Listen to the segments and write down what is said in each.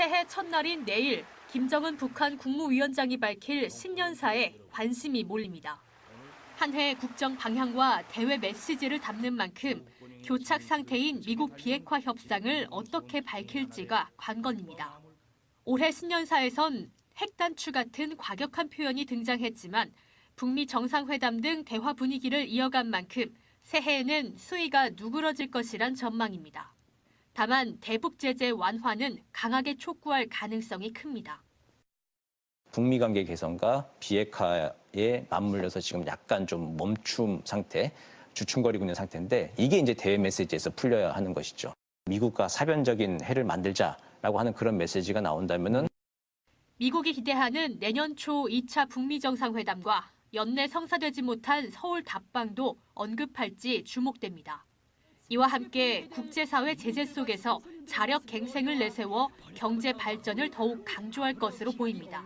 새해 첫날인 내일 김정은 북한 국무위원장이 밝힐 신년사에 관심이 몰립니다. 한해 국정 방향과 대외 메시지를 담는 만큼 교착 상태인 미국 비핵화 협상을 어떻게 밝힐지가 관건입니다. 올해 신년사에선 핵단추 같은 과격한 표현이 등장했지만 북미 정상회담 등 대화 분위기를 이어간 만큼 새해에는 수위가 누그러질 것이란 전망입니다. 다만 대북 제재 완화는 강하게 촉구할 가능성이 큽니다. 북미 관계 개선과 비핵화에 맞물려서 지금 약간 좀 멈춤 상태, 주춤거리고 있는 상태인데 이게 이제 대외 메시지에서 풀려야 하는 것이죠. 미국과 사변적인 해를 만들자라고 하는 그런 메시지가 나온다면은 미국이 기대하는 내년 초 2차 북미 정상회담과 연내 성사되지 못한 서울 답방도 언급할지 주목됩니다. 이와 함께 국제사회 제재 속에서 자력 갱생을 내세워 경제 발전을 더욱 강조할 것으로 보입니다.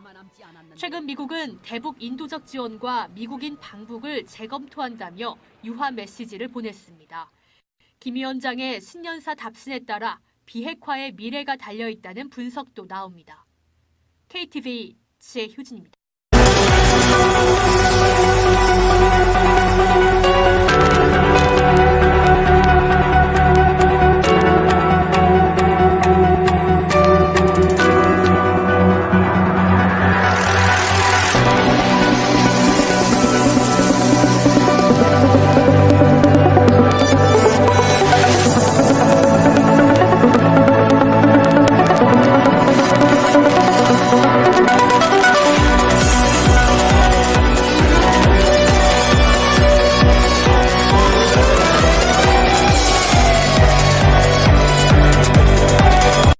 최근 미국은 대북 인도적 지원과 미국인 방북을 재검토한다며 유화 메시지를 보냈습니다. 김 위원장의 신년사 답신에 따라 비핵화의 미래가 달려 있다는 분석도 나옵니다. KTV 지혜효진입니다.